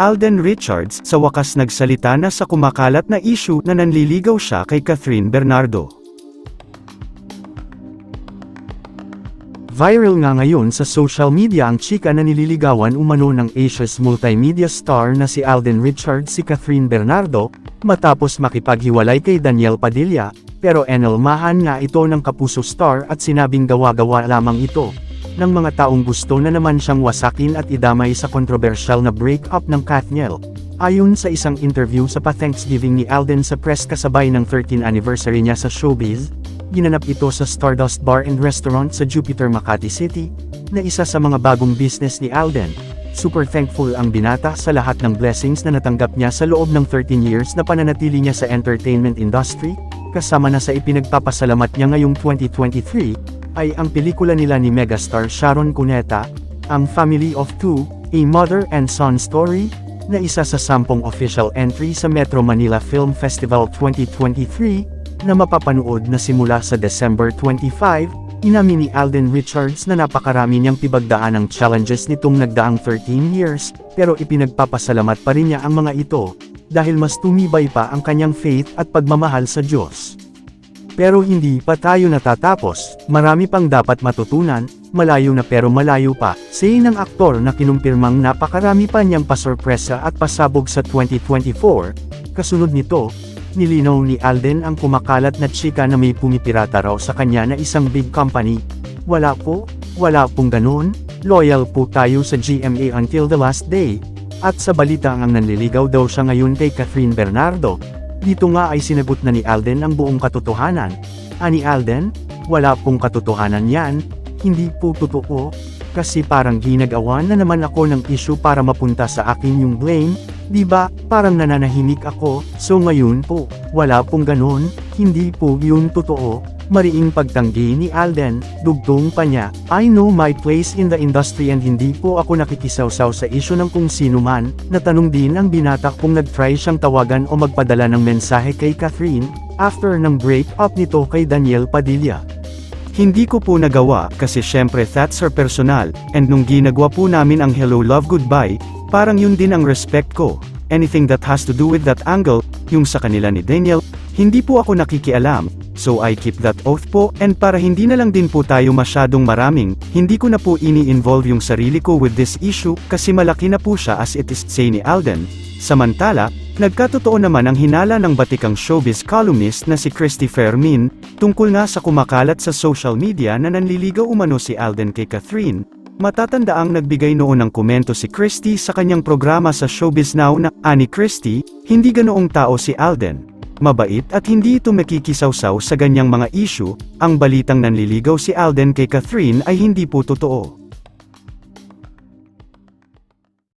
Alden Richards, sa wakas nagsalita na sa kumakalat na issue na nanliligaw siya kay Catherine Bernardo. Viral nga ngayon sa social media ang chika na nililigawan umano ng Asia's multimedia star na si Alden Richards si Catherine Bernardo, matapos makipaghiwalay kay Daniel Padilla, pero enelmahan nga ito ng kapuso star at sinabing gawa-gawa lamang ito, ng mga taong gusto na naman siyang wasakin at idamay sa kontrobersyal na breakup ng Kathniel. Ayon sa isang interview sa pa-Thanksgiving ni Alden sa press kasabay ng 13th anniversary niya sa showbiz, ginanap ito sa Stardust Bar and Restaurant sa Jupiter Makati City, na isa sa mga bagong business ni Alden. Super thankful ang binata sa lahat ng blessings na natanggap niya sa loob ng 13 years na pananatili niya sa entertainment industry, kasama na sa ipinagpapasalamat niya ngayong 2023, ay ang pelikula nila ni megastar Sharon Cuneta, ang Family of Two, A Mother and Son Story, na isa sa sampung official entry sa Metro Manila Film Festival 2023, na mapapanood na simula sa December 25, inamin ni Alden Richards na napakarami niyang pibagdaan ng challenges nitong nagdaang 13 years, pero ipinagpapasalamat pa rin niya ang mga ito, dahil mas tumibay pa ang kanyang faith at pagmamahal sa Diyos. Pero hindi pa tayo natatapos, marami pang dapat matutunan, malayo na pero malayo pa, say ng aktor na kinumpirmang napakarami pa niyang pasorpresa at pasabog sa 2024, kasunod nito, nilinaw ni Alden ang kumakalat na chika na may pumipirata raw sa kanya na isang big company. Wala po, wala pong ganun, loyal po tayo sa GMA until the last day. At sa balita ang nanliligaw daw siya ngayon kay Catherine Bernardo, dito nga ay sinagot na ni Alden ang buong katotohanan. Ani Alden, wala pong katotohanan yan, hindi po totoo, kasi parang ginagawan na naman ako ng issue para mapunta sa akin yung blame, di ba? Parang nananahimik ako, so ngayon po, wala pong ganun, hindi po yun totoo. Mariing pagtanggi ni Alden, dugtong pa niya, I know my place in the industry and hindi po ako nakikisawsaw sa issue ng kung sino man, natanong din ang binata kung nag-try siyang tawagan o magpadala ng mensahe kay Catherine, after ng break-up nito kay Daniel Padilla. Hindi ko po nagawa kasi syempre that's her personal, and nung ginagawa po namin ang hello love goodbye, parang yun din ang respect ko. Anything that has to do with that angle, yung sa kanila ni Daniel, hindi po ako nakikialam, so I keep that oath po, and para hindi na lang din po tayo masyadong maraming, hindi ko na po ini-involve yung sarili ko with this issue, kasi malaki na po siya as it is say ni Alden. Samantala, nagkatotoo naman ang hinala ng batikang showbiz columnist na si Christy Fermin, tungkol nga sa kumakalat sa social media na nanliligaw umano si Alden kay Catherine, Matatandaang nagbigay noon ng komento si Christy sa kanyang programa sa Showbiz Now na, Ani Christy, hindi ganoong tao si Alden. Mabait at hindi ito makikisawsaw sa ganyang mga issue, ang balitang nanliligaw si Alden kay Catherine ay hindi po totoo.